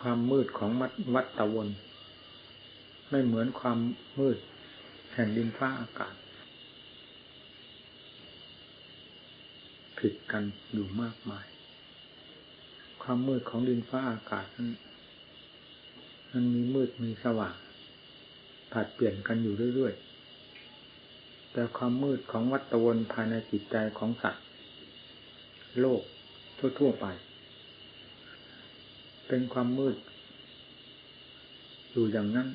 ความมืดของวัดตะวัน ไม่เหมือนความมืดแห่งดินฟ้าอากาศ ผิดกันอยู่มากมาย ความมืดของดินฟ้าอากาศนั้นมันมีมืดมีสว่างผัดเปลี่ยนกันอยู่เรื่อยๆ แต่ความมืดของวัตวนภายในจิตใจของสัตว์ โลกทั่วๆไป เป็นความมืด อยู่อย่างนั้น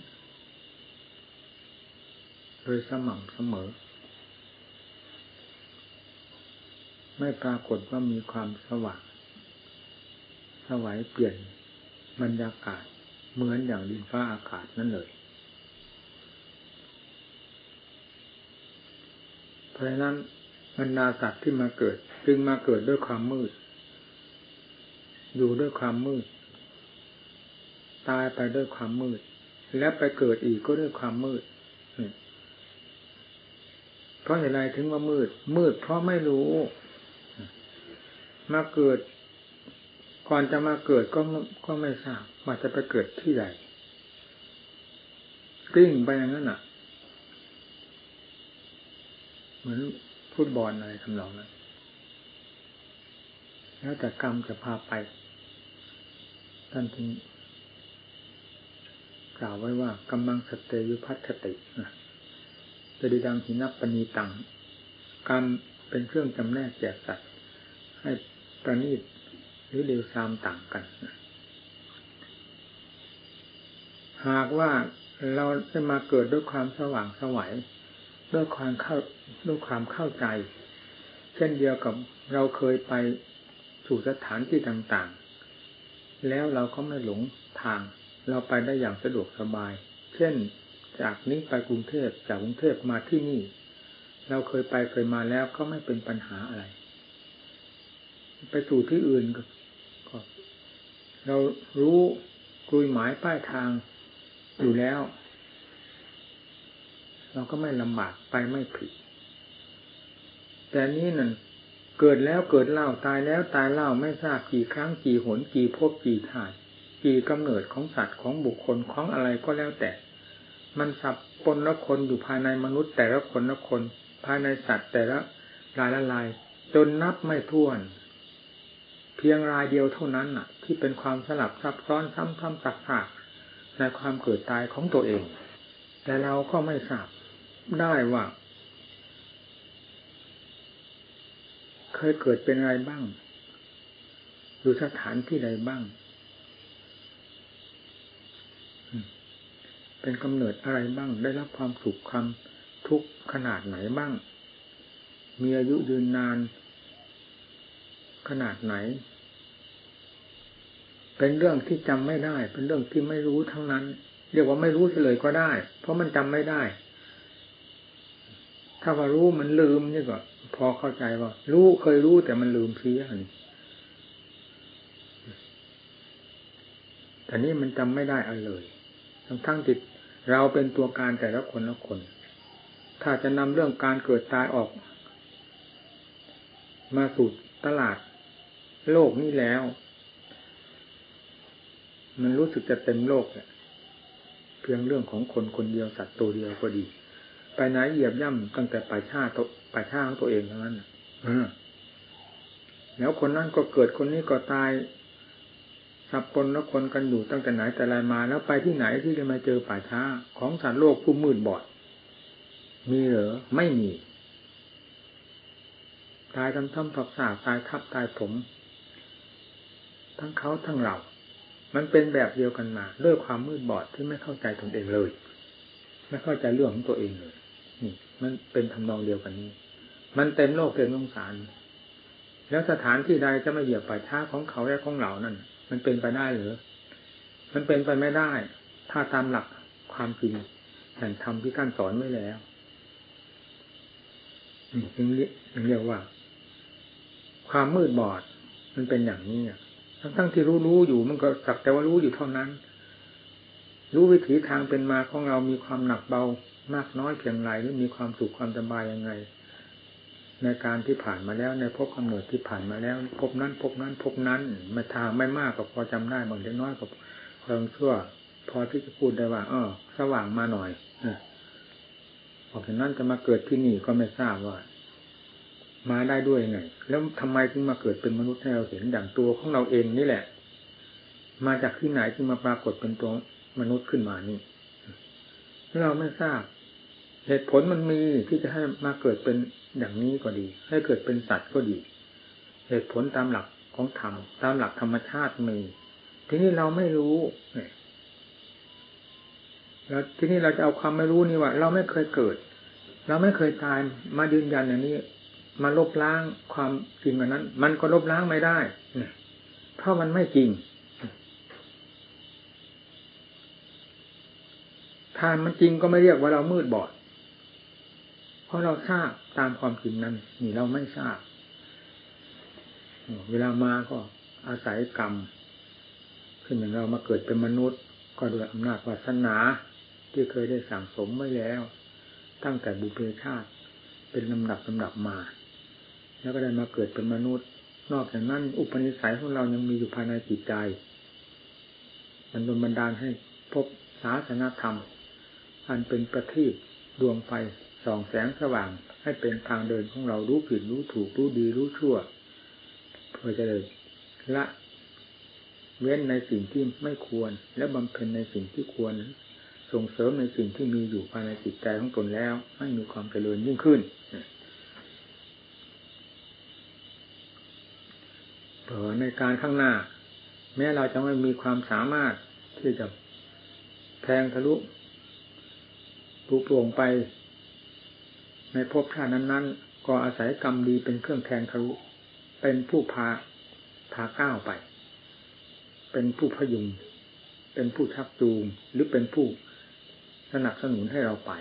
โดยสม่ำเสมอ ไม่ปรากฏว่ามีความสว่างสวัยเปลี่ยนบรรยากาศเหมือนอย่างดินฟ้าอากาศนั่นเลยเพราะฉะนั้นบรรดาสัตว์ที่มาเกิด จึงมาเกิดด้วยความมืด อยู่ด้วยความมืด ตายไปด้วยความมืด และไปเกิดอีกก็ด้วยความมืดเพราะเหตุไรถึงว่ามืด มืดเพราะไม่รู้ มาเกิด ก่อนจะมาเกิดก็ก็ไม่ทราบว่าจะไปเกิดที่ใดกลิ้งไปอย่างนั้นอะ เหมือนฟุตบอลอะไรทำนองนั้นแล้วแต่กรรมจะพาไปท่านจึง กล่าวไว้ว่ากำลังสเตยุพัฒติจะดีดังหินับปณีตังกรรเป็นเครื่องจำแนกแจกสัตว์ให้ประณีตหรือเร็วซามต่างกัน หากว่าเราจะมาเกิดด้วยความสว่างสวัยด้วยความเข้าด้วยความเข้าใจ เช่นเดียวกับเราเคยไปสู่สถานที่ต่างๆ แล้วเราก็ไม่หลงทาง เราไปได้อย่างสะดวกสบาย เช่น จากนี้ไปกรุงเทพจากกรุงเทพมาที่นี่ เราเคยไปเคยมาแล้วก็ไม่เป็นปัญหาอะไร ไปสู่ที่อื่นก็เรารู้กลุยหมายป้ายทางอยู่แล้ว เราก็ไม่ลำบากไปไม่ผิด แต่นี้นั่นเกิดแล้วเกิดเล่าตายแล้วตายเล่าไม่ทราบกี่ครั้งกี่หนกี่พบกี่ถ่าย กี่กำเนิดของสัตว์ของบุคคลของอะไรก็แล้วแต่ มันสับปนละคนอยู่ภายในมนุษย์ แต่ละคนละคน ภายในสัตว์แต่ละรายละลาย จนนับไม่ถ้วน เพียงรายเดียวเท่านั้นน่ะ ที่เป็นความสลับซับซ้อนซ้ำซ้ำซักซากในความเกิดตายของตัวเอง แต่เราก็ไม่ทราบได้ว่าเคยเกิดเป็นอะไรบ้าง อยู่สถานที่ใดบ้าง เป็นกำเนิดอะไรบ้าง ได้รับความสุขความทุกข์ขนาดไหนบ้าง มีอายุยืนนาน ขนาดไหน เป็นเรื่องที่จำไม่ได้ เป็นเรื่องที่ไม่รู้ทั้งนั้น เรียกว่าไม่รู้เลยก็ได้ เพราะมันจำไม่ได้ ถ้าว่ารู้มันลืมนี่ก็พอเข้าใจว่า รู้เคยรู้แต่มันลืมเสียนี่แต่นี้มันจำไม่ได้อะไรเลย ทั้งทั้งจิต เราเป็นตัวการแต่ละคนละคน ถ้าจะนำเรื่องการเกิดตายออก มาสู่ตลาด โลกนี้แล้ว มันรู้สึกจะเต็มโลกแหละเพียงเรื่องของคนคนเดียวสัตว์ตัวเดียวก็ดี ไปไหนเหยียบย่ำตั้งแต่ป่าชาตัวป่าชาของตัวเองเท่านั้นแล้วคนนั้นก็เกิดคนนี้ก็ตาย สับปนแล้วคนกันอยู่ตั้งแต่ไหนแต่ไรมา แล้วไปที่ไหนที่จะมาเจอป่าช้า ของสัตว์โลกผู้มืดบอด มีเหรอไม่มี ตายทำทำผักสาตายทับตายผม ทั้งเขาทั้งเรา มันเป็นแบบเดียวกันมา ด้วยความมืดบอดที่ไม่เข้าใจตนเองเลย ไม่เข้าใจเรื่องของตัวเองเลยนี่ มันเป็นทำนองเดียวกันนี้ มันเต็มโลกเต็มสงสาร แล้วสถานที่ใดจะมาเหยียบป่าช้าของเขาและของเรานั่น มันเป็นไปได้หรือ มันเป็นไปไม่ได้ ถ้าตามหลักความจริงแห่งธรรมที่ท่านสอนไว้แล้วจึงเรียกว่า ความมืดบอด มันเป็นอย่างนี้ทั้งทั้งที่รู้รู้อยู่มันก็สักแต่ว่ารู้อยู่เท่านั้น รู้วิถีทางเป็นมาของเรามีความหนักเบามากน้อยเพียงไรหรือมีความสุขความสบายยังไง ในการที่ผ่านมาแล้ว ในพบกำเนิดที่ผ่านมาแล้ว พบนั้น พบนั้น พบนั้นมาทางไม่มากก็พอจำได้บางเล็กน้อยก็พความชั่ว พอที่จะพูดได้ว่าอ้อสว่างมาหน่อยออกจากนั้นจะมาเกิดที่นี่ก็ไม่ทราบว่า มาได้ด้วยไงแล้วทำไมถึงมาเกิดเป็นมนุษย์ให้เราเห็นอย่างตัวของเราเองนี่แหละ มาจากที่ไหนจึงมาปรากฏเป็นตัวมนุษย์ขึ้นมานี่เราไม่ทราบ เหตุผลมันมีที่จะให้มาเกิดเป็นอย่างนี้ก็ดี ให้เกิดเป็นสัตว์ก็ดี เหตุผลตามหลักของธรรมตามหลักธรรมชาติมีทีนี้เราไม่รู้เนี่ยแล้วทีนี้เราจะเอาความไม่รู้นี่ว่า เราไม่เคยเกิด เราไม่เคยตายมายืนยันอย่างนี้ มาลบล้างความจริงอันนั้น มันก็ลบล้างไม่ได้เพราะมันไม่จริงถ้ามันจริงก็ไม่เรียกว่าเรามืดบอด ราะเราทราบตามความจริงนั้น นี่เราไม่ทราบ เวลามาก็อาศัยกรรมขึ้นอย่างเรามาเกิดเป็นมนุษย์ ก็โดยอำนาจวาสนา ที่เคยได้สั่งสมไว้แล้ว ตั้งแต่บุเพชาติเป็นลำดับลำดับมา แล้วก็ได้มาเกิดเป็นมนุษย์ นอกจากนั้น อุปนิสัยของเรายังมีอยู่ภายในจิตใจ มันโดนบันดาลให้พบศาสนาธรรม อันเป็นประทีปดวงไฟ ส่องแสงสว่างให้เป็นทางเดินของเรารู้ผิดรู้ถูกรู้ดีรู้ชั่ว เพื่อจะเลยละ เว้นในสิ่งที่ไม่ควร และบำเพ็ญในสิ่งที่ควร ส่งเสริมในสิ่งที่มีอยู่ภายในจิตใจของตนแล้ว ให้มีความเจริญยิ่งขึ้นเผื่อในการข้างหน้า แม้เราจะไม่มีความสามารถที่จะแทงทะลุปูโปร่งไป ในภพชาตินั้นๆ ก็อาศัยกรรมดีเป็นเครื่องแทงทะลุเป็นผู้พาพาก้าวไป เป็นผู้พยุง เป็นผู้ชักจูง หรือเป็นผู้สนับสนุนให้เราไป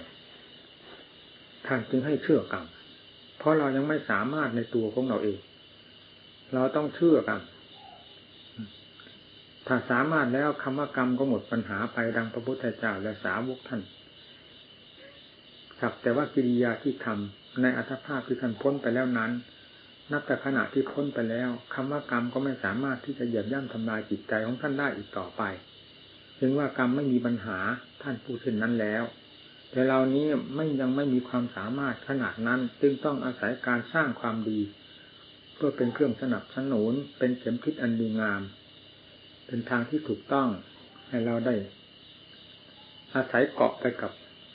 ท่านจึงให้เชื่อกรรม เพราะเรายังไม่สามารถในตัวของเราเอง เราต้องเชื่อกันถ้าสามารถแล้วคำว่ากรรมก็หมดปัญหาไปดังพระพุทธเจ้าและสาวกท่าน สักแต่ว่ากิริยาที่ทำในอัตภาพที่ท่านพ้นไปแล้วนั้น นับแต่ขณะที่พ้นไปแล้วคำว่ากรรมก็ไม่สามารถที่จะเหยียบย่ำทำลายจิตใจของท่านได้อีกต่อไปถึงว่ากรรมไม่มีปัญหาท่านพูดเช่นนั้นแล้ว แต่เรานี้ไม่ยังไม่มีความสามารถขนาดนั้น จึงต้องอาศัยการสร้างความดี เพื่อเป็นเครื่องสนับสนุนเป็นเข็มทิศอันดีงาม เป็นทางที่ถูกต้องให้เราได้ อาศัยเกาะไปกับ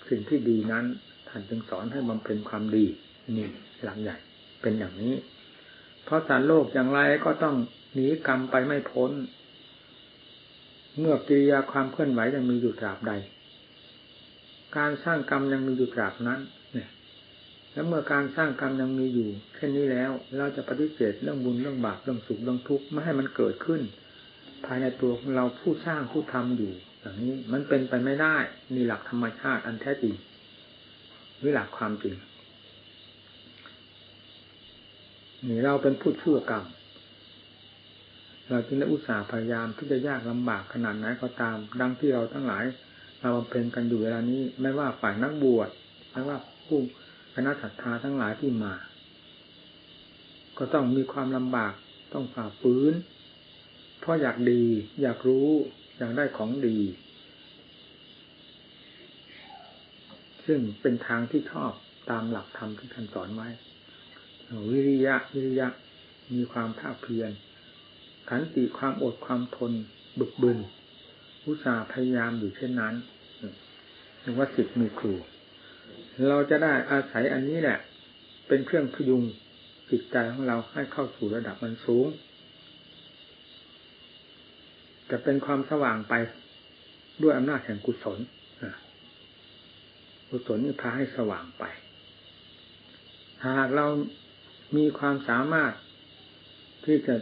สิ่งที่ดีนั้น ท่านจึงสอนให้บำเพ็ญความดีนี่หลังใหญ่เป็นอย่างนี้ เพราะสารโลกอย่างไรก็ต้องหนีกรรมไปไม่พ้น เมื่อกิริยาความเคลื่อนไหวยังมีอยู่ตราบใด การสร้างกรรมยังมีอยู่ตราบนั้นเนี่ยแล้วเมื่อการสร้างกรรมยังมีอยู่เช่นนี้แล้ว เราจะปฏิเสธเรื่องบุญเรื่องบาปเรื่องสุขเรื่องทุกข์ไม่ให้มันเกิดขึ้น ภายในตัวของเราผู้สร้างผู้ทำอยู่อย่างนี้มันเป็นไปไม่ได้มีหลักธรรมชาติอันแท้จริง หรือหลักความจริงนี่เราเป็นผู้ชั่วกรรม เราจึงได้อุตส่าห์พยายามที่จะยากลำบากขนาดไหนก็ตาม ดังที่เราทั้งหลาย เราบำเพ็ญกันอยู่เวลานี้ ไม่ว่าฝ่ายนักบวชไม่ว่าผู้คณะศรัทธาทั้งหลายที่มา ก็ต้องมีความลำบากต้องฝ่าฝืนเพราะอยากดี อยากรู้ อยากได้ของดี ซึ่งเป็นทางที่ชอบตามหลักธรรมที่ท่านสอนไว้ วิริยะวิริยะมีความภาคเพียรขันติความอดความทน บึกบึนอุตสาห์พยายามอยู่เช่นนั้นถึงว่าสิทธิ์มีครู เราจะได้อาศัยอันนี้แหละ เป็นเครื่องพยุงจิตใจของเราให้เข้าสู่ระดับมันสูง จะเป็นความสว่างไปด้วยอำนาจแห่งกุศล กุศลนี่พาให้สว่างไป หากเรามีความสามารถที่จะ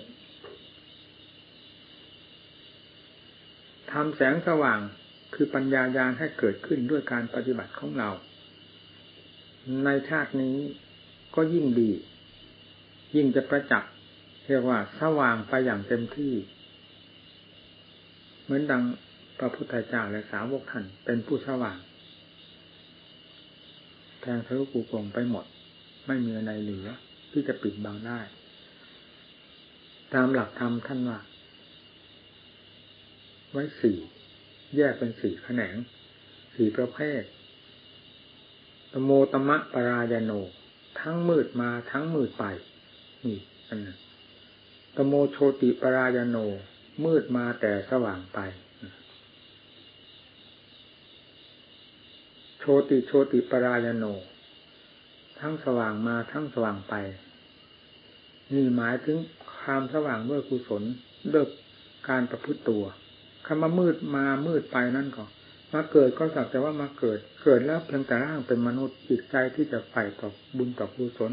ทำแสงสว่างคือปัญญายาณให้เกิดขึ้นด้วยการปฏิบัติของเรา ในชาตินี้ก็ยิ่งดี ยิ่งจะประจักษ์เรียกว่าสว่างไปอย่างเต็มที่ เหมือนดังพระพุทธเจ้าและสาวกท่านเป็นผู้สว่าง ทงทะลุปูโปร่งไปหมด ไม่มีอะไรเหลือ ที่จะปิดบังได้ ตามหลักธรรมท่านว่า ไว้สี่แยกเป็นสี่แขนงสี่ประเภทตโมตมะปรายโน ทั้งมืดมาทั้งมืดไป นี่อันนั้นตโมโชติปรายโน มืดมาแต่สว่างไป โช ติโชติปรายโน ทั้งสว่างมาทั้งสว่างไป นี่หมายถึงความสว่างด้วยกุศลด้วยการประพฤติตัวคำว่ามืดมามืดไปนั่นก็มาเกิดก็สักแต่ว่ามาเกิด เกิดแล้วเพียงแต่ร่างเป็นมนุษย์จิตใจที่จะใฝ่ต่อบุญต่อกุศล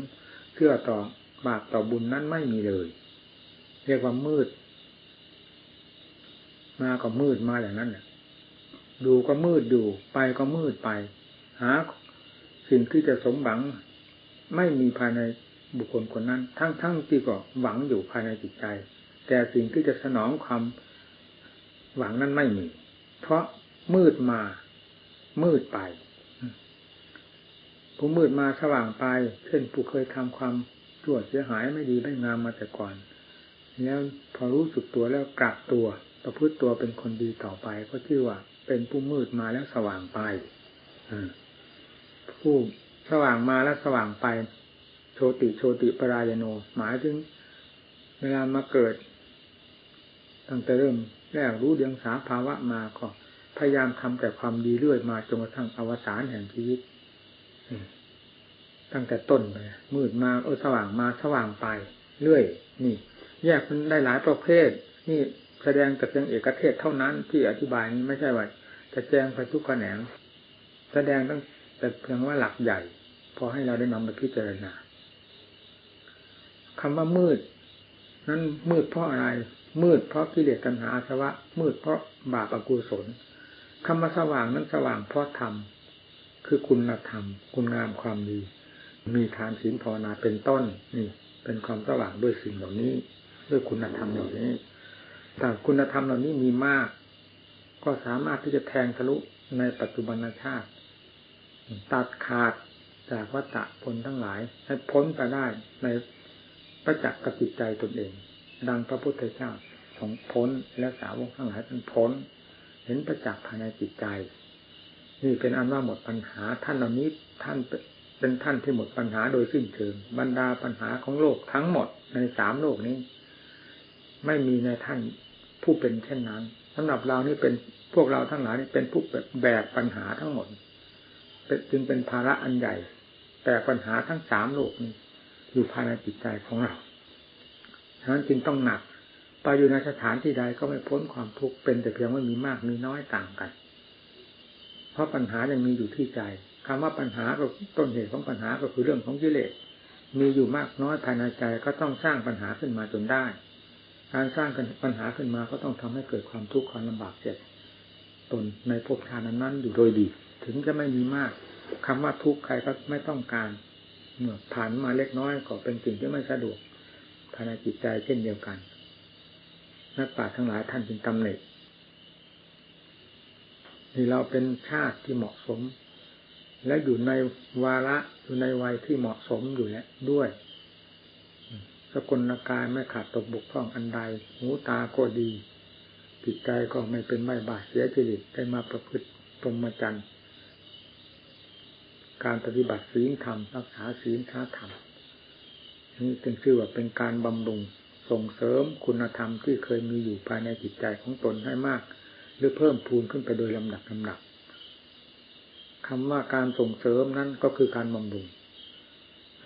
เชื่อต่อบาปต่อบุญนั้นไม่มีเลย เรียกว่ามืด มาก็มืดมาอย่างนั้นแหละดูก็มืดดูไปก็มืดไป หาสิ่งที่จะสมหวังไม่มีภายในบุคคลคนนั้น ทั้งๆทที่ก็หวังอยู่ภายในจิตใจ แต่สิ่งที่จะสนองความหวังนั้นไม่มี เพราะมืดมา มืดไปผู้มืดมาสว่างไป เช่นผู้เคยทำความชั่วเสียหายไม่ดีไม่งามมาแต่ก่อน แล้วพอรู้สึกตัวแล้วกลับตัว ประพฤติตัวเป็นคนดีต่อไป ก็ชื่อว่า เป็นผู้มืดมาแล้วสว่างไป ผู้สว่างมาแล้วสว่างไป โชติโชติปรายโน หมายถึง เวลามาเกิด ตั้งแต่เริ่มแรกรู้เดียงสาภาวะมาก็พยายามทำแต่ความดีเรื่อยมาจนกระทั่งอวสานแห่งชีวิตตั้งแต่ต้นเลยมืดมาเออสว่างมาสว่างไป เรื่อย นี่ แยกมันได้หลายประเภท นี่แสดงแต่เพียงเอกเทศเท่านั้นที่อธิบายนี้ไม่ใช่ว่าจะแจงไปทุกแขนง แสดงตั้ง แต่เพียงว่าหลักใหญ่ พอให้เราได้นำไปพิจารณาคำว่ามืด นั้นมืดเพราะอะไร มืดเพราะกิเลสตัณหาอาสวะ มืดเพราะบาปอกุศลคำว่าสว่างนั้นสว่างเพราะธรรมคือคุณธรรม คุณงามความดี มีทานศีลภาวนาเป็นต้นนี่ เป็นความสว่างด้วยสิ่งเหล่านี้ ด้วยคุณธรรมเหล่านี้ แต่คุณธรรมเหล่านี้มีมาก ก็สามารถที่จะแทงทะลุในปัจจุบันชาติ ตัดขาดจากวัฏฏะผลทั้งหลาย ให้พ้นไปได้ในประจักษ์กับจิตใจตนเอง ดังพระพุทธเจ้าของพ้นและสาวกทั้งหลายเป็นพ้น เห็นประจักษ์ภายในจิตใจ นี่เป็นอันว่าหมดปัญหาท่านเหล่านี้ท่านเป็นท่านที่หมดปัญหาโดยสิ้นเชิงบรรดาปัญหาของโลกทั้งหมดในสามโลกนี้ ไม่มีในท่านผู้เป็นเช่นนั้นสำหรับเรานี่เป็นพวกเราทั้งหลายนี่เป็นผู้แบกปัญหาทั้งหมด จึงเป็นภาระอันใหญ่ แต่ปัญหาทั้งสามโลกนี้อยู่ภายในจิตใจของเราฉะนั้นจึงต้องหนัก ไปอยู่ในสถานที่ใดก็ไม่พ้นความทุกข์เป็นแต่เพียงว่ามีมากมีน้อยต่างกัน เพราะปัญหายังมีอยู่ที่ใจคำว่าปัญหาก็ต้นเหตุของปัญหาก็คือเรื่องของกิเลส มีอยู่มากน้อยภายในใจก็ต้องสร้างปัญหาขึ้นมาจนได้ การสร้างปัญหาขึ้นมาก็ต้องทำให้เกิดความทุกข์ความลำบากเจ็บตนในภพชาตินั้นอยู่โดยดี ถึงจะไม่มีมากคำว่าทุกข์ใครก็ไม่ต้องการเมื่อผ่านมาเล็กน้อยก็เป็นสิ่งที่ไม่สะดวกภายในจิตใจเช่นเดียวกัน นักปราชญ์ทั้งหลายท่านจึงตำหนินี่เราเป็นชาติที่เหมาะสม และอยู่ในวาระอยู่ในวัยที่เหมาะสมอยู่แล้วด้วยสกุลกายไม่ขาดตกบกพร่องอันใดหูตาก็ดีจิตใจก็ไม่เป็นไม่บาดเสียจริตได้มาประพฤติปรมจันทร์ การปฏิบัติศีลธรรมรักษาศีลท้าธรรมนี่เป็นชื่อว่าเป็นการบำรุงส่งเสริมคุณธรรมที่เคยมีอยู่ภายในจิตใจของตนให้มาก หรือเพิ่มพูนขึ้นไปโดยลำดับลำดับคำว่าการส่งเสริมนั้นก็คือการบำรุง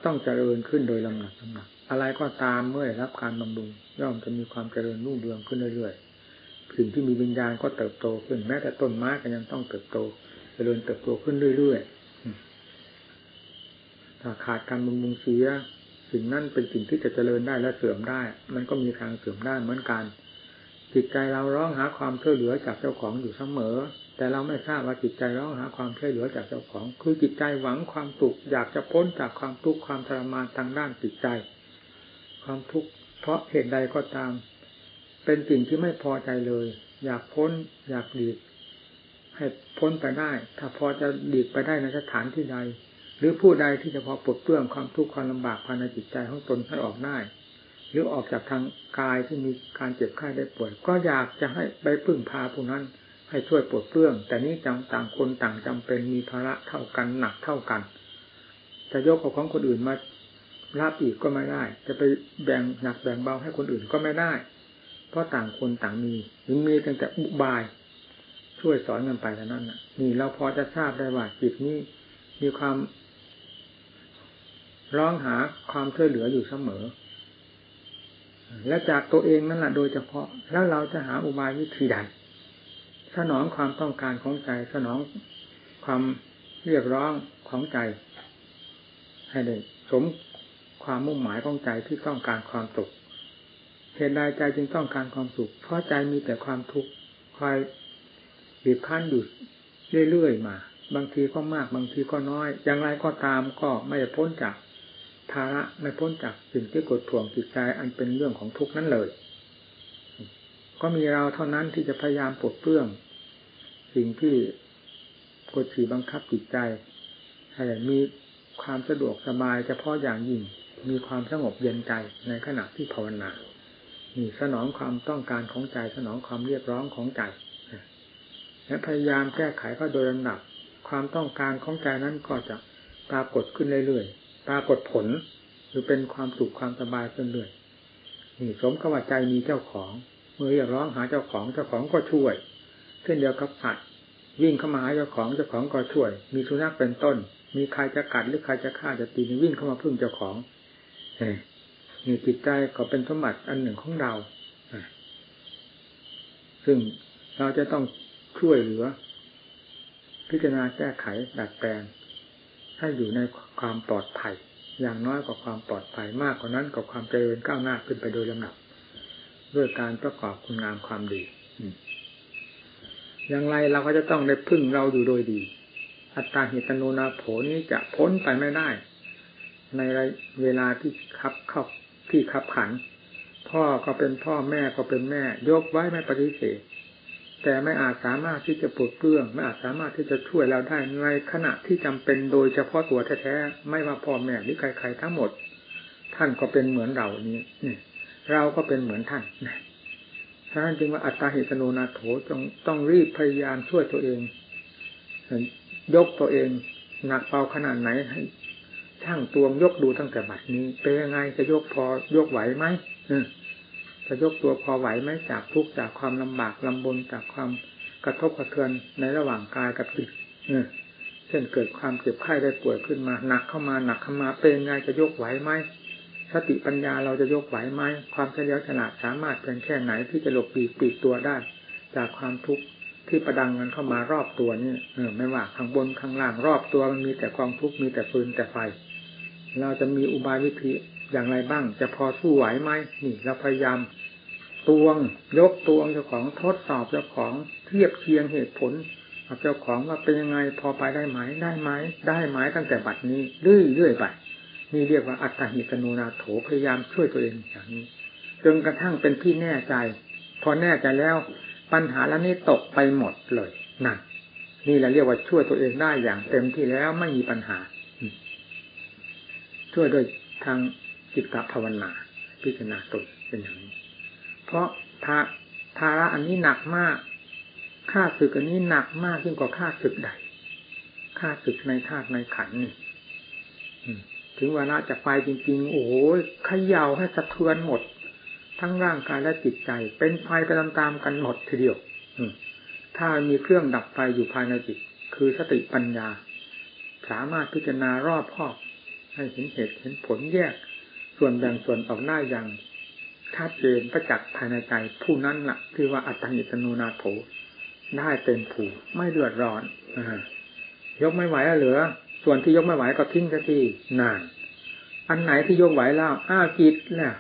ต้องเจริญขึ้นโดยลำดับลำดับอะไรก็ตามเมื่อรับการบำรุงย่อมจะมีความเจริญรุ่งเรืองขึ้นเรื่อยๆสิ่งที่มีวิญญาณก็เติบโตขึ้นแม้แต่ต้นไม้ก็ยังต้องเติบโต เจริญเติบโตขึ้นเรื่อยๆ ถ้าขาดการบำรุงเสียสิ่งนั้นเป็นสิ่งที่จะเจริญได้และเสื่อมได้ มันก็มีทางเสื่อมได้เหมือนกัน จิตใจเราร้องหาความช่วยเหลือจากเจ้าของอยู่เสมอ แต่เราไม่ทราบว่าจิตใจร้องหาความช่วยเหลือจากเจ้าของ คือจิตใจหวังความสุขอยากจะพ้นจากความทุกข์ความทรมานทางด้านจิตใจ ความทุกข์เพราะเหตุใดก็ตาม เป็นสิ่งที่ไม่พอใจเลย อยากพ้น อยากหลีกให้พ้นไปได้ ถ้าพอจะหลีกไปได้ในสถานที่ใด หรือผู้ใดที่จะพอปลดเปลื้องความทุกข์ความลำบากภายในจิตใจของตนให้ออกได้ หรือออกจากทางกายที่มีการเจ็บไข้ได้ป่วย ก็อยากจะให้ไปพึ่งพาผู้นั้นให้ช่วยปลดเปลื้อง แต่นี้จังต่างคนต่างจำเป็นมีภาระเท่ากันหนักเท่ากันจะยกเอาของคนอื่นมารับอีกก็ไม่ได้ จะไปแบ่งหนักแบ่งเบาให้คนอื่นก็ไม่ได้ เพราะต่างคนต่างมีมันมีตั้งแต่อุบาย ช่วยสอนกันไปเท่านั้นนี่เราพอจะทราบได้ว่าจิตนี้มีความ ร้องหาความช่วยเหลืออยู่เสมอ และจากตัวเองนั่นแหละโดยเฉพาะ แล้วเราจะหาอุบายวิธีใดสนองความต้องการของใจ สนองความเรียกร้องของใจ ให้ได้สมความมุ่งหมายของใจที่ต้องการความสุขเหตุใดใจจึงต้องการความสุข เพราะใจมีแต่ความทุกข์คอยบีบคั้นอยู่เรื่อยๆมา บางทีก็มาก บางทีก็น้อย อย่างไรก็ตามก็ไม่พ้นจาก ภาระไม่พ้นจากสิ่งที่กดท่วงจิตใจอันเป็นเรื่องของทุกข์นั้นเลย ก็มีเราเท่านั้นที่จะพยายามปลดเปลื้อง สิ่งที่กดขี่บังคับจิตใจให้มีความสะดวกสบายเฉพาะอย่างยิ่งมีความสงบเย็นใจในขณะที่ภาวนานี่สนองความต้องการของใจสนองความเรียกร้องของใจและพยายามแก้ไขก็โดยลำดับความต้องการของใจนั้นก็จะปรากฏขึ้นเรื่อยๆ ปรากฏผลหรือเป็นความสุขความสบายเรื่อยนี่สมกับว่าใจมีเจ้าของ เมื่อเรียกร้องหาเจ้าของเจ้าของก็ช่วยเช่นเดียวกับสัตว์วิ่งเข้ามาหาเจ้าของเจ้าของก็ช่วย มีสุนัขเป็นต้น มีใครจะกัดหรือใครจะฆ่าจะตีวิ่งเข้ามาพึ่งเจ้าของนี่จิตใจก็เป็นสมบัติอันหนึ่งของเราซึ่งเราจะต้องช่วยเหลือ พิจารณาแก้ไขดัดแปลง ให้อยู่ในความปลอดภัย อย่างน้อยกว่าความปลอดภัยมากกว่านั้นกับความเจริญก้าวหน้าขึ้นไปโดยลำดับ ด้วยการประกอบคุณงามความดีอย่างไรเราก็จะต้องได้พึ่งเราอยู่โดยดี อัตตาหิตโนนาโผนี้จะพ้นไปไม่ได้ ในเวลาที่ขับเข้าที่ขับขัน พ่อก็เป็นพ่อแม่ก็เป็นแม่ ยกไว้ไม่ปฏิเสธ แต่ไม่อาจสามารถที่จะปลดเปลื้องไม่อาจสามารถที่จะช่วยเราได้ในขณะที่จำเป็นโดยเฉพาะตัวแท้ๆไม่ว่าพ่อแม่หรือใครๆทั้งหมด ท่านก็เป็นเหมือนเรานี้เราก็เป็นเหมือนท่านฉะนั้นจึงว่าอัตตาหิตโนนาโถจงต้องรีบพยายามช่วยตัวเอง ยกตัวเองหนักเบาขนาดไหนให้ช่างตวงยกดูตั้งแต่บัดนี้ เป็นยังไงจะยกพอยกไหวไหม จะยกตัวพอไหวไหมจากทุกจากความลำบากลำบนจากความกระทบกระเทือนในระหว่างกายกับจิตเช่นเกิดความเจ็บไข้ได้ป่วยขึ้นมาหนักเข้ามาหนักเข้ามาเป็นไงจะยกไหวไหมสติปัญญาเราจะยกไหวไหมความเฉลียวฉลาดสามารถเพียงแค่ไหนที่จะหลบปีกปีกตัวได้ จากความทุกข์ที่ประดังกันเข้ามารอบตัวนี่เออไม่ว่าข้างบนข้างล่างรอบตัวมันมีแต่ความทุกข์มีแต่ฟืนแต่ไฟ เราจะมีอุบายวิธี อย่างไรบ้าง จะพอสู้ไหวไหมนี่เราพยายามตวงยกตวงเจ้าของทดสอบเจ้าของเทียบเคียงเหตุผลกับเจ้าของว่าเป็นยังไงพอไปได้ไหมได้ไหมได้ไหมตั้งแต่บัดนี้เรื่อยๆไปนี่เรียกว่าอัตตหิตโนนาโถพยายามช่วยตัวเองอย่างนี้จนกระทั่งเป็นที่แน่ใจ พอแน่ใจแล้ว ปัญหาแล้วนี่ตกไปหมดเลยนั่นนี่เราเรียกว่าช่วยตัวเองได้อย่างเต็มที่แล้วไม่มีปัญหา ช่วยโดยทาง จิตภาวนา พิจารณาตนเป็นอย่างนี้ เพราะทาภาระอันนี้หนักมากค่าศึกอันนี้หนักมากยิ่งกว่าค่าศึกใดค่าศึกในธาตุในขันนี่ถึงเวลาจะไปจริง ๆ โอ้โหขย่าให้สะเทือนหมด ทั้งร่างกายและจิตใจ เป็นไฟไปตามๆกันหมดทีเดียวถ้ามีเครื่องดับไฟอยู่ภายในจิต คือสติปัญญา สามารถพิจารณารอบคอบให้เห็นเหตุเห็นผลแยก ส่วนแบ่งส่วนออกหน้อย่างชัดเจนประจักษ์ภายในใจผู้นั้นละ่ะ คือว่าอัตติตนูนาโถได้เต็มผูไม่เดือดร้อนอยกไม่ไหวเหลือ ส่วนที่ยกไม่ไหวก็ทิ้งสักทีนาน อันไหนที่ยกไหวแล้วอ้าจิตเนี่ย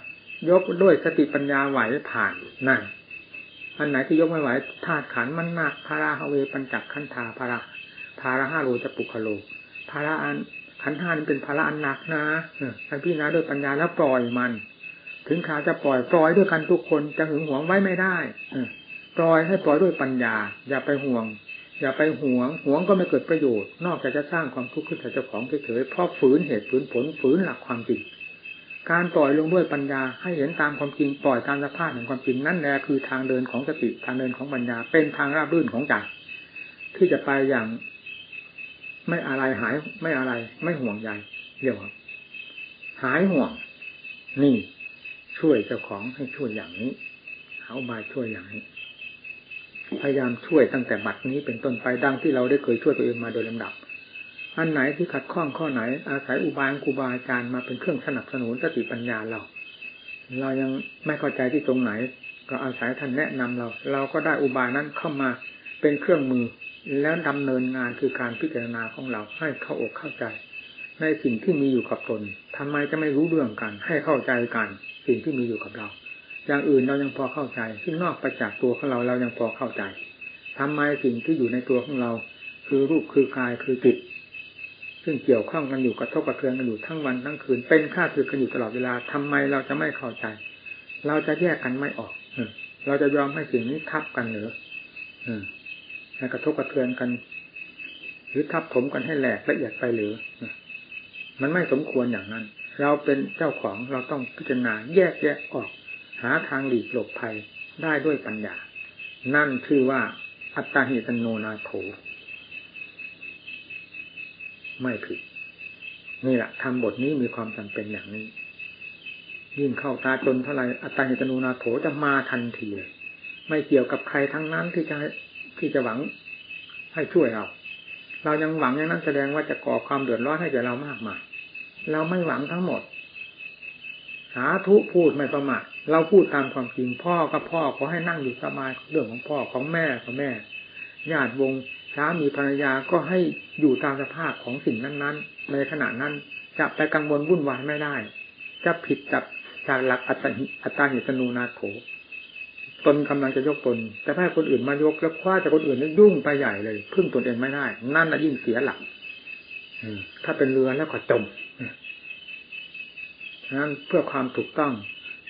ยกด้วยสติปัญญาไหวผ่านนั่นอันไหนที่ยกไม่ไหวธาตุขันมันหนักพาราฮเวปัญจักขันธาภาระภาระห้าโลจะปุคโลภาระอัน ขันห้านี่เป็นภาระอันหนักนะท่านพี่นะด้วยปัญญาแล้วปล่อยมัน ถึงขาจะปล่อยปล่อยด้วยกันทุกคนจะหึงหวงไว้ไม่ได้ปล่อยให้ปล่อยด้วยปัญญา อย่าไปห่วง อย่าไปห่วงห่วงก็ไม่เกิดประโยชน์ นอกจากจะสร้างความทุกข์ขึ้นแต่เจ้าของเฉยๆเพราะฝืนเหตุฝืนผลฝืนหลักความจริงการปล่อยลงด้วยปัญญาให้เห็นตามความจริงปล่อยตามสภาพแห่งความจริงนั่นแหละคือทางเดินของสติทางเดินของปัญญาเป็นทางราบรื่นของใจที่จะไปอย่าง ไม่อะไรหาย ไม่อะไร ไม่ห่วงใยเรียกว่าหายห่วง นี่ ช่วยเจ้าของให้ช่วยอย่างนี้เอาบายช่วยอย่างนี้ พยายามช่วยตั้งแต่บัดนี้เป็นต้นไปดังที่เราได้เคยช่วยตัวเองมาโดยลำดับ อันไหนที่ขัดข้องข้อไหน อาศัยอุบายครูบาอาจารย์มาเป็นเครื่องสนับสนุนสติปัญญาเรา เรายังไม่เข้าใจที่ตรงไหน ก็อาศัยท่านแนะนำเรา เราก็ได้อุบายนั้นเข้ามา เป็นเครื่องมือแล้วดำเนินงานคือการพิจารณาของเราให้เข้าอกเข้าใจ ในสิ่งที่มีอยู่กับตนทำไมจะไม่รู้เรื่องกัน ให้เข้าใจกันสิ่งที่มีอยู่กับเรา อย่างอื่นเรายังพอเข้าใจที่นอกไปจากตัวของเราเรายังพอเข้าใจทำไมสิ่งที่อยู่ในตัวของเรา คือรูปคือกายคือจิตซึ่งเกี่ยวข้องกันอยู่กระทบกระเทือนกันอยู่ทั้งวันทั้งคืน เป็นข้าศึกกันอยู่ตลอดเวลาทำไมเราจะไม่เข้าใจ เราจะแยกกันไม่ออกเราจะยอมให้สิ่งนี้ทับกันหรือ กระทบกระเทือนกัน หรือทับถมกันให้แหลกละเอียดไปหรือ มันไม่สมควรอย่างนั้น เราเป็นเจ้าของเราต้องพิจารณาแยกแยะออก หาทางหลีกหลบภัยได้ด้วยปัญญา นั่นคือว่าอัตตาหิตโนนาโถ ไม่ผิด นี่แหละทำบทนี้มีความจำเป็นอย่างนี้ ยิ่งเข้าตาจนเท่าไรอัตตาหิตนูนาโถจะมาทันทีเลยไม่เกี่ยวกับใครทั้งนั้นที่จะ ที่จะหวังให้ช่วยเรา เรายังหวังอย่างนั้นแสดงว่าจะก่อความเดือดร้อนให้แก่เรามากมายเราไม่หวังทั้งหมด สาธุพูดไม่ประมาทเราพูดตามความจริงพ่อกับพ่อขอให้นั่งอยู่สบายเรื่องของพ่อของแม่ของแม่ญาติวงสามีภรรยาก็ให้อยู่ตามสภาพของสิ่งนั้น ๆ ในขณะนั้นจะไปกังวลวุ่นวายไม่ได้ จะผิดจากจากหลักอัตติอัตตาหิตนูนาโถ ตนกำลังจะยกตน แต่ถ้าคนอื่นมายกแล้วคว้าจากคนอื่นนี่ยุ่งไปใหญ่เลยพึ่งตนเองไม่ได้ นั่นน่ะยิ่งเสียหลักถ้าเป็นเรือแล้วก็จมฉะนั้นเพื่อความถูกต้อง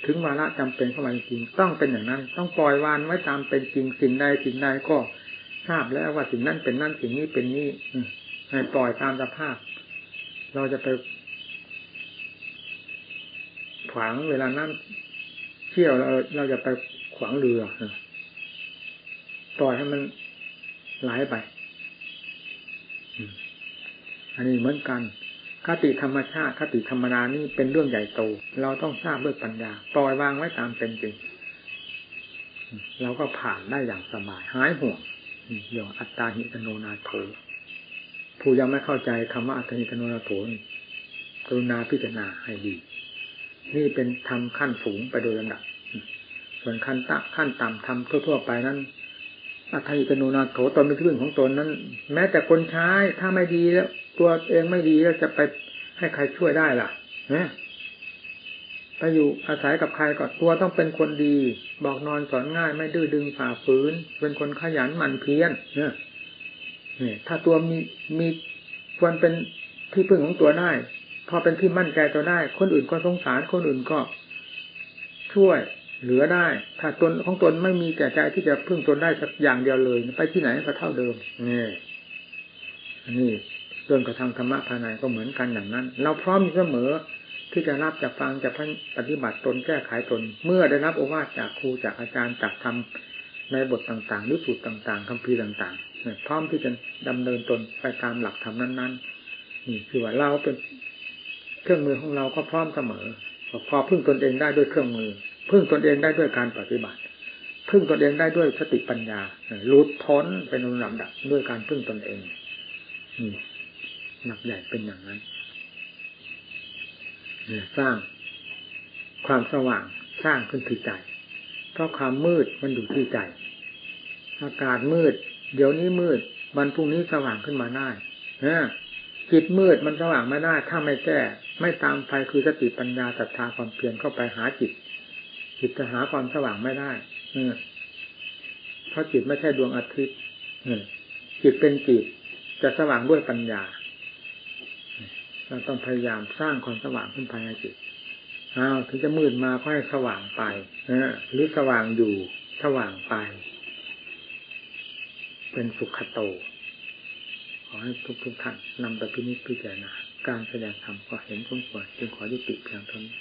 ถึงวาระจำเป็นเข้ามาจริงต้องเป็นอย่างนั้น ต้องปล่อยวานไว้ตามเป็นจริงสิ่งใดสิ่งใดก็ทราบแล้วว่าสิ่งนั้นเป็นนั่นสิ่งนี้เป็นนี่ให้ปล่อยตามสภาพ เราจะไปขวางเวลานั้นเที่ยวเราเราจะไป ขวางเรือปล่อยให้มันไหลไป อันนี้เหมือนกัน คติธรรมชาติ คติธรรมดานี่เป็นเรื่องใหญ่โต เราต้องทราบด้วยปัญญา ปล่อยวางไว้ตามเป็นจริง เราก็ผ่านได้อย่างสบาย หายห่วงเรียกอัตตาหิตโนนาโถผู้ยังไม่เข้าใจคำว่าอัตตาหิตโนนาโถกรุณาพิจารณาให้ดี นี่เป็นทำขั้นสูงไปโดยลำดับ ส่วนขั้นตะขั้นต่ำทำทั่วๆไปนั้นอัตตาหิตโนนาโถตนเป็นที่พึ่งของตนนั้น แม้แต่คนใช้ถ้าไม่ดีแล้ว ตัวเองไม่ดีแล้วจะไปให้ใครช่วยได้ล่ะนะไปอยู่อาศัยกับใครก็ตัวต้องเป็นคนดี บอกนอนสอนง่ายไม่ดื้อดึงฝ่าฝืน เป็นคนขยันหมั่นเพียรเนี่ยถ้าตัวมีมีควรเป็นที่พึ่งของตัวได้ พอเป็นที่มั่นใจตัวได้ คนอื่นก็สงสารคนอื่นก็ช่วย เหลือได้ ถ้าตนของตนไม่มีแก่ใจที่จะพึ่งตนได้สักอย่างเดียวเลย ไปที่ไหนก็เท่าเดิมนี่นี่เรื่องกระทำธรรมะภายในก็เหมือนกันอย่างนั้น เราพร้อมเสมอที่จะรับจะฟังจะปฏิบัติตนแก้ไขตน เมื่อได้รับโอวาทจากครูจากอาจารย์จากธรรมในบทต่างๆหรือสูตรต่างๆคำพีต่างๆพร้อมที่จะดำเนินตนไปตามหลักธรรมนั้น ๆ นี่คือว่าเราเป็นเครื่องมือของเราก็พร้อมเสมอพอพึ่งตนเองได้ด้วยเครื่องมือ พึ่งตนเองได้ด้วยการปฏิบัติ พึ่งตนเองได้ด้วยสติปัญญาหลุดพ้นเป็นลำดับด้วยการพึ่งตนเองนี่หนักใหญ่เป็นอย่างนั้นสร้างความสว่างสร้างขึ้นที่ใจ เพราะความมืดมันอยู่ที่ใจ อากาศมืด เดี๋ยวนี้มืด วันพรุ่งนี้สว่างขึ้นมาได้นะจิตมืดมันสว่างไม่ได้ ถ้าไม่แก้ ไม่ตามไฟคือสติปัญญาศรัทธาความเพียรเข้าไปหาจิต จิตจะหาความสว่างไม่ได้เพราะจิตไม่ใช่ดวงอาทิตย์จิตเป็นจิตจะสว่างด้วยปัญญาเราต้องพยายามสร้างความสว่างขึ้นภายในจิตอ้าวถึงจะมืดมาก็ให้สว่างไปนะหรือสว่างอยู่สว่างไป เป็นสุขโต ขอให้ทุกทุกท่านนำไปพินิจพิจารณาการแสดงธรรมก็เห็นสมควรจึงขอยุติเพียงเท่านี้